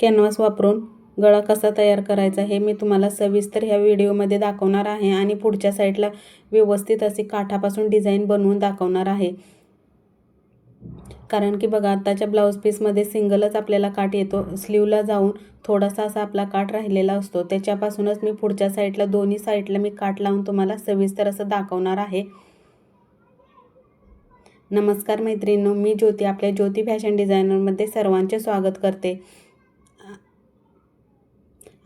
Canvas वापरून गळा कसा तयार करायचा हे मी तुम्हाला सविस्तर ह्या व्हिडिओमध्ये दाखवणार आहे आणि पुढच्या साईडला व्यवस्थित अशी काठापासून डिझाईन बनवून दाखवणार आहे. कारण की बघा आत्ताच्या ब्लाऊज पीसमध्ये सिंगलच आपल्याला काठ येतो. स्लीवला जाऊन थोडासा असा आपला काठ राहिलेला असतो. त्याच्यापासूनच मी पुढच्या साईडला दोन्ही साईडला मी काठ लावून तुम्हाला सविस्तर असं दाखवणार आहे. नमस्कार मैत्रिणींनो मी ज्योती आपल्या ज्योती फॅशन डिझायनरमध्ये सर्वांचे स्वागत करते.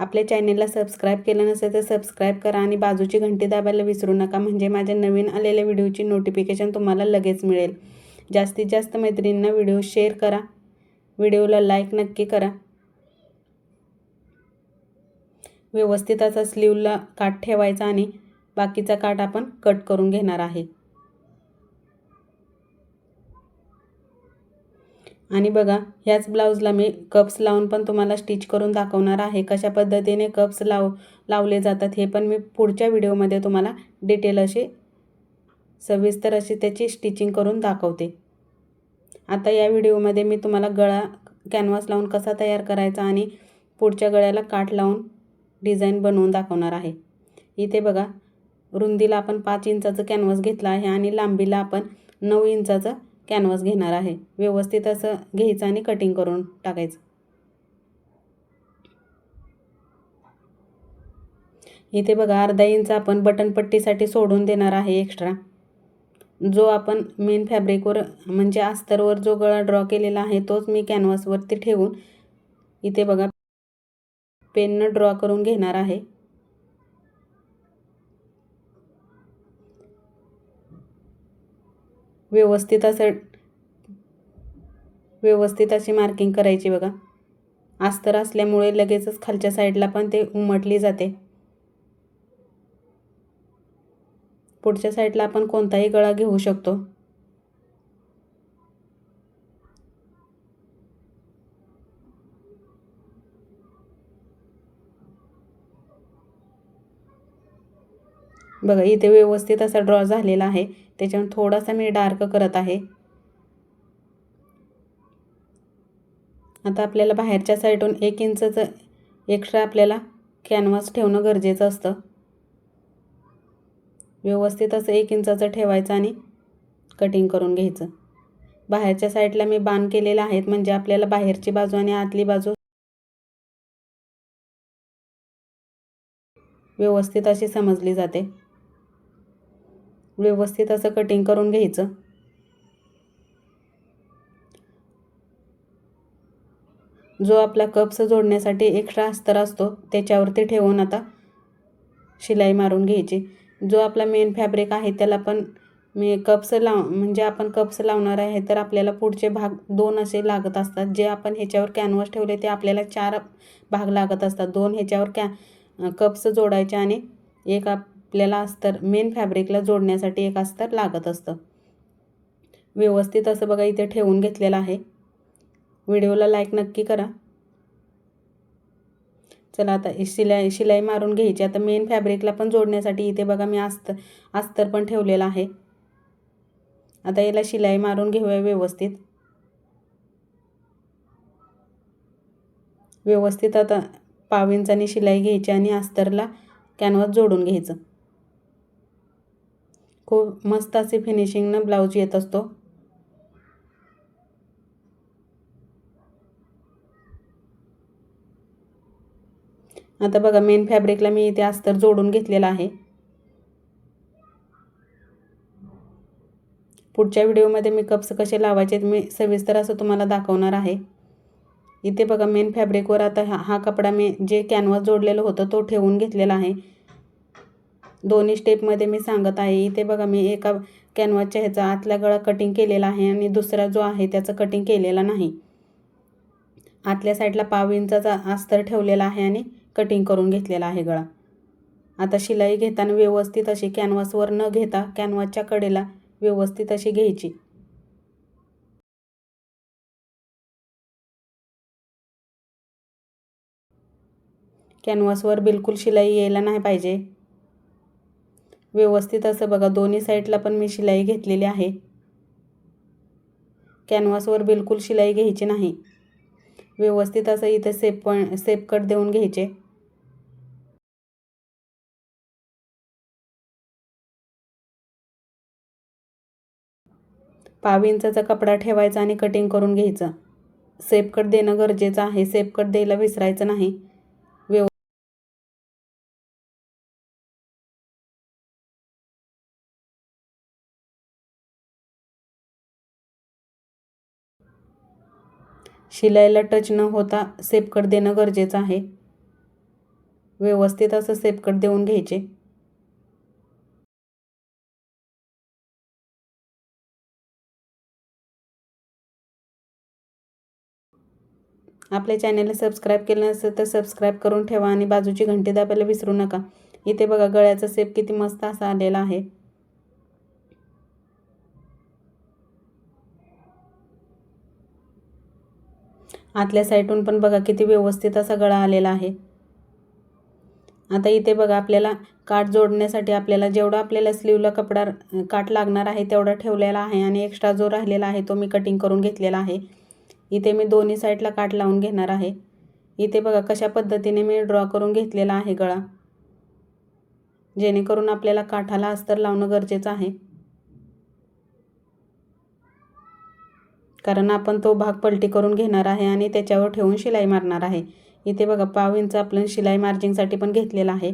आपल्या चॅनेलला सबस्क्राईब केलं नसेल तर सबस्क्राईब करा आणि बाजूची घंटी दाबायला विसरू नका. म्हणजे माझ्या नवीन आलेल्या व्हिडिओची नोटिफिकेशन तुम्हाला लगेच मिळेल. जास्तीत जास्त मैत्रिणींना व्हिडिओ शेअर करा. व्हिडिओला लाईक नक्की करा. व्यवस्थित असा स्लीवला काठ ठेवायचा आणि बाकीचा काठ आपण कट करून घेणार आहे. आणि बघा ह्याच ब्लाऊजला मी कप्स लावून पण तुम्हाला स्टिच करून दाखवणार आहे. कशा पद्धतीने कप्स लाव लावले जातात हे पण मी पुढच्या व्हिडिओमध्ये तुम्हाला डिटेल अशी सविस्तर अशी त्याची स्टिचिंग करून दाखवते. आता या व्हिडिओमध्ये मी तुम्हाला गळा कॅनव्हास लावून कसा तयार करायचा आणि पुढच्या गळ्याला काठ लावून डिझाईन बनवून दाखवणार आहे. इथे बघा रुंदीला आपण पाच इंचाचं कॅनव्हास घेतला आहे आणि लांबीला आपण नऊ इंचाचं कॅनव्हास घेणार आहे. व्यवस्थित असं घ्यायचं आणि कटिंग करून टाकायचं. इथे बघा अर्धा इंच आपण बटनपट्टीसाठी सोडून देणार आहे एक्स्ट्रा जो आपण मेन फॅब्रिकवर म्हणजे अस्तरवर जो गळा ड्रॉ केलेला आहे तोच मी कॅनव्हासवरती ठेवून इथे बघा पेननं ड्रॉ करून घेणार आहे. व्यवस्थित असं व्यवस्थित अशी मार्किंग करायची बघा. अस्तर असल्यामुळे लगेचच खालच्या साईडला पण ते उमटली जाते. पुढच्या साईडला आपण कोणताही गळा घेऊ शकतो. बघा इथे व्यवस्थित असा ड्रॉ झालेला आहे. त्याच्यावर थोडासा मी डार्क करत आहे. आता आपल्याला बाहेरच्या साईडून एक इंचचं एक्स्ट्रा आपल्याला कॅनव्हास ठेवणं गरजेचं असतं. व्यवस्थित असं एक इंचाचं ठेवायचं आणि कटिंग करून घ्यायचं. बाहेरच्या साईडला मी बाण केलेलं आहेत म्हणजे आपल्याला बाहेरची बाजू आणि आतली बाजू व्यवस्थित अशी समजली जाते. व्यवस्थित असं कटिंग करून घ्यायचं. जो आपला कप्स जोडण्यासाठी एक्स्ट्रा अस्तर असतो त्याच्यावरती ठेवून आता शिलाई मारून घ्यायची. जो आपला मेन फॅब्रिक आहे त्याला पण मी कप्स लाव म्हणजे आपण कप्स लावणार आहे तर आपल्याला पुढचे भाग दोन असे लागत असतात. जे आपण ह्याच्यावर कॅनव्हास ठेवले ते आपल्याला चार भाग लागत असतात. दोन ह्याच्यावर कॅ कप्स जोडायचे आणि एक आपल्याला अस्तर मेन फॅब्रिकला जोडण्यासाठी एक अस्तर लागत असतं. व्यवस्थित असं बघा इथे ठेवून घेतलेलं आहे. व्हिडिओला लाईक नक्की करा. चला आता शिलाई शिलाई मारून घ्यायची. आता मेन फॅब्रिकला पण जोडण्यासाठी इथे बघा मी अस्तर अस्तर पण ठेवलेलं आहे. आता याला शिलाई मारून घेऊया व्यवस्थित. व्यवस्थित आता पाविंचानी शिलाई घ्यायची आणि अस्तरला कॅनव्हास जोडून घ्यायचं. खूप मस्त असे फिनिशिंगनं ब्लाऊज येत असतो. आता बघा मेन फॅब्रिकला मी इथे अस्तर जोडून घेतलेला आहे. पुढच्या व्हिडिओमध्ये मी कप्स कसे लावायचे मी सविस्तर असं तुम्हाला दाखवणार आहे. इथे बघा मेन फॅब्रिकवर आता हा हा कपडा मी जे कॅनव्हास जोडलेलं होतं तो ठेवून घेतलेला आहे. दोन्ही स्टेपमध्ये मी सांगत आहे. इथे बघा मी एका कॅनव्हासच्या ह्याचा आतला गळा कटिंग केलेला आहे आणि दुसरा जो आहे त्याचं कटिंग केलेला नाही. आतल्या साईडला पाव इंचाचा अस्तर ठेवलेला आहे आणि कटिंग करून घेतलेला आहे गळा. आता शिलाई घेताना व्यवस्थित अशी कॅनव्हासवर न घेता कॅनव्हासच्या कडेला व्यवस्थित अशी घ्यायची. कॅनव्हासवर बिलकुल शिलाई यायला नाही पाहिजे. व्यवस्थित असं बघा. दोन्ही साईडला पण मी शिलाई घेतलेली आहे. कॅनव्हासवर बिलकुल शिलाई घ्यायची नाही. व्यवस्थित असं इथे सेप पण सेप कट देऊन घ्यायचे. पाव इंचाचा कपडा ठेवायचा आणि कटिंग करून घ्यायचं. सेप कट देणं गरजेचं आहे. सेप कट द्यायला विसरायचं नाही. शिलाईला टच न होता सेपकट देणं गरजेचं आहे. व्यवस्थित असं सेपकट देऊन घ्यायचे. आपल्या चॅनेलला सबस्क्राईब केलं नसेल तर सबस्क्राईब करून ठेवा आणि बाजूची घंटी दाबायला विसरू नका. इथे बघा गळ्याचा सेप किती मस्त असा आलेला आहे. आतल्या साईडून पण बघा किती व्यवस्थित असा गळा आलेला आहे. आता इथे बघा आपल्याला काठ जोडण्यासाठी आपल्याला जेवढा आपल्याला स्लीवला कपडा काठ लागणार आहे तेवढा ठेवलेला आहे आणि एक्स्ट्रा जो राहिलेला आहे तो मी कटिंग करून घेतलेला आहे. इथे मी दोन्ही साईडला काठ लावून घेणार आहे. इथे बघा कशा पद्धतीने मी ड्रॉ करून घेतलेला आहे गळा. जेणेकरून आपल्याला काठाला अस्तर लावणं गरजेचं आहे. कारण आपण तो भाग पलटी करून घेणार आहे आणि त्याच्यावर ठेवून शिलाई मारणार आहे. इथे बघा पाव इंच आपण शिलाई मार्जिंगसाठी पण घेतलेला आहे.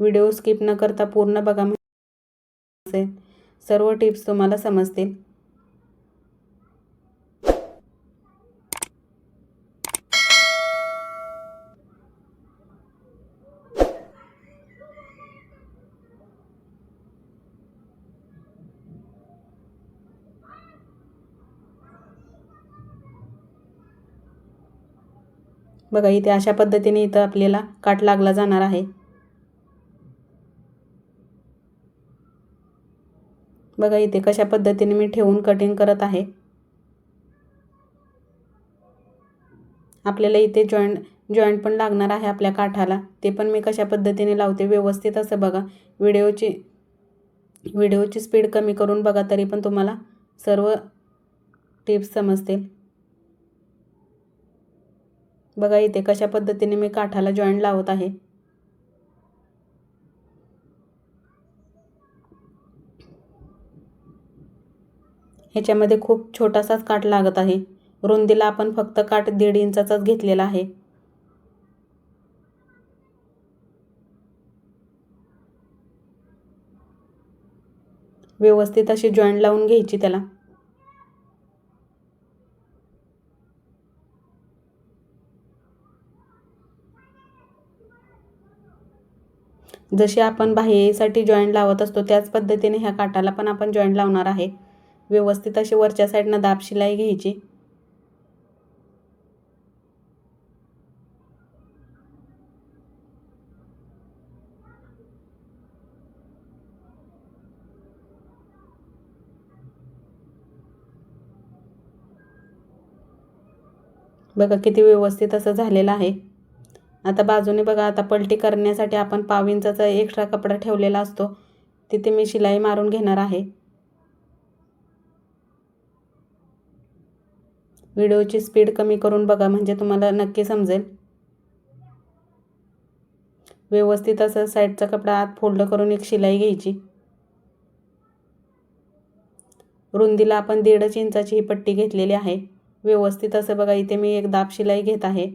व्हिडिओ स्किप न करता पूर्ण बघा. सर्व टिप्स तुम्हाला समजतील. बघा इथे अशा पद्धतीने इथं आपल्याला काट लागला जाणार आहे. बघा इथे कशा पद्धतीने मी ठेवून कटिंग करत आहे. आपल्याला इथे जॉईंट जॉईंट पण लागणार आहे आपल्या काठाला. ते पण मी कशा पद्धतीने लावते व्यवस्थित असं बघा. व्हिडिओची व्हिडिओची स्पीड कमी करून बघा तरी पण तुम्हाला सर्व टिप्स समजतील. बघा इथे कशा पद्धतीने मी काठाला जॉईंट लावत आहे. ह्याच्यामध्ये खूप छोटासाच काठ लागत आहे. रुंदीला आपण फक्त काठ दीड इंचाचाच घेतलेला आहे. व्यवस्थित अशी जॉईंट लावून घ्यायची त्याला. जशी आपण बाह्यसाठी जॉईंट लावत असतो त्याच पद्धतीने ह्या काटाला पण आपण जॉईंट लावणार आहे. व्यवस्थित अशी वरच्या साईडनं दाब शिलाई घ्यायची. बघा किती व्यवस्थित असं झालेलं आहे. आता बाजूने बघा आता पलटी करण्यासाठी आपण पाव इंचाचा एक्स्ट्रा कपडा ठेवलेला असतो तिथे मी शिलाई मारून घेणार आहे. व्हिडिओची स्पीड कमी करून बघा म्हणजे तुम्हाला नक्की समजेल. व्यवस्थित असं साईडचा कपडा आत फोल्ड करून एक शिलाई घ्यायची. रुंदीला आपण दीडच इंचाची ही पट्टी घेतलेली आहे. व्यवस्थित असं बघा इथे मी एक दाब शिलाई घेत आहे.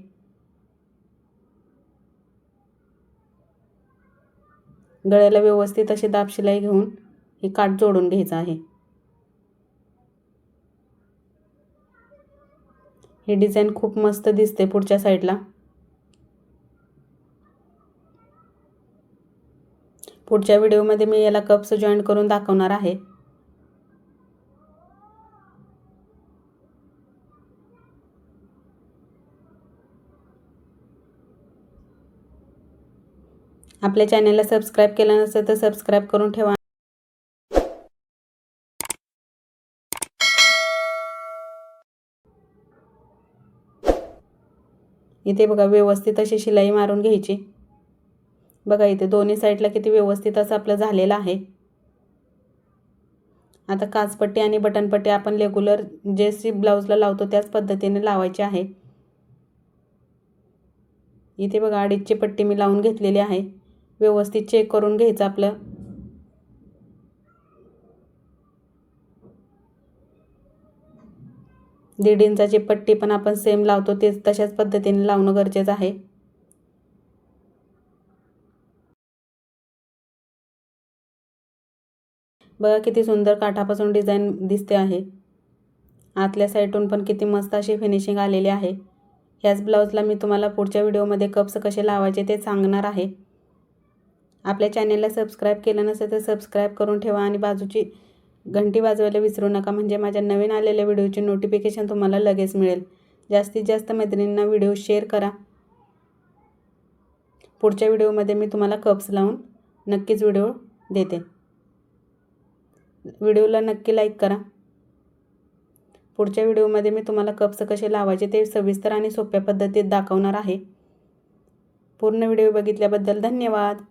गळ्याला व्यवस्थित अशी दाबशिलाई घेऊन ही काठ जोडून घ्यायचं आहे. हे डिझाईन खूप मस्त दिसते पुढच्या साईडला. पुढच्या व्हिडिओमध्ये मी याला कप्स जॉईंट करून दाखवणार आहे. आपल्या चॅनलला सबस्क्राईब केलं नसेल तर सबस्क्राईब करून ठेवा. इथे बघा व्यवस्थित अशी शिलाई मारून घ्यायची. बघा इथे दोन्ही साईडला किती व्यवस्थित असं आपलं झालेलं आहे. आता काचपट्टी आणि बटनपट्टी आपण रेग्युलर जे सी ब्लाऊजला लावतो त्याच पद्धतीने लावायची आहे. इथे बघा अडीचची पट्टी मी लावून घेतलेली आहे. व्यवस्थित चेक करून घ्यायचं आपलं. दीड इंचाची पट्टी पण आपण सेम लावतो तेच तशाच पद्धतीने लावणं गरजेचं आहे. बघा किती सुंदर काठापासून डिझाईन दिसते आहे. आतल्या साईडून पण किती मस्त अशी फिनिशिंग आलेली आहे. ह्याच ब्लाऊजला मी तुम्हाला पुढच्या व्हिडिओमध्ये कप्स कसे लावायचे ते सांगणार आहे. आपल्या चॅनेलला सबस्क्राईब केलं नसेल तर सबस्क्राईब करून ठेवा आणि बाजूची घंटी वाजवायला विसरू नका. म्हणजे माझ्या नवीन आलेल्या व्हिडिओची नोटिफिकेशन तुम्हाला लगेच मिळेल. जास्तीत जास्त मैत्रिणींना व्हिडिओ शेअर करा. पुढच्या व्हिडिओमध्ये मी तुम्हाला कप्स लावून नक्कीच व्हिडिओ देते. व्हिडिओला नक्की लाईक करा. पुढच्या व्हिडिओमध्ये मी तुम्हाला कप्स कसे लावायचे ते सविस्तर आणि सोप्या पद्धतीत दाखवणार आहे. पूर्ण व्हिडिओ बघितल्याबद्दल धन्यवाद.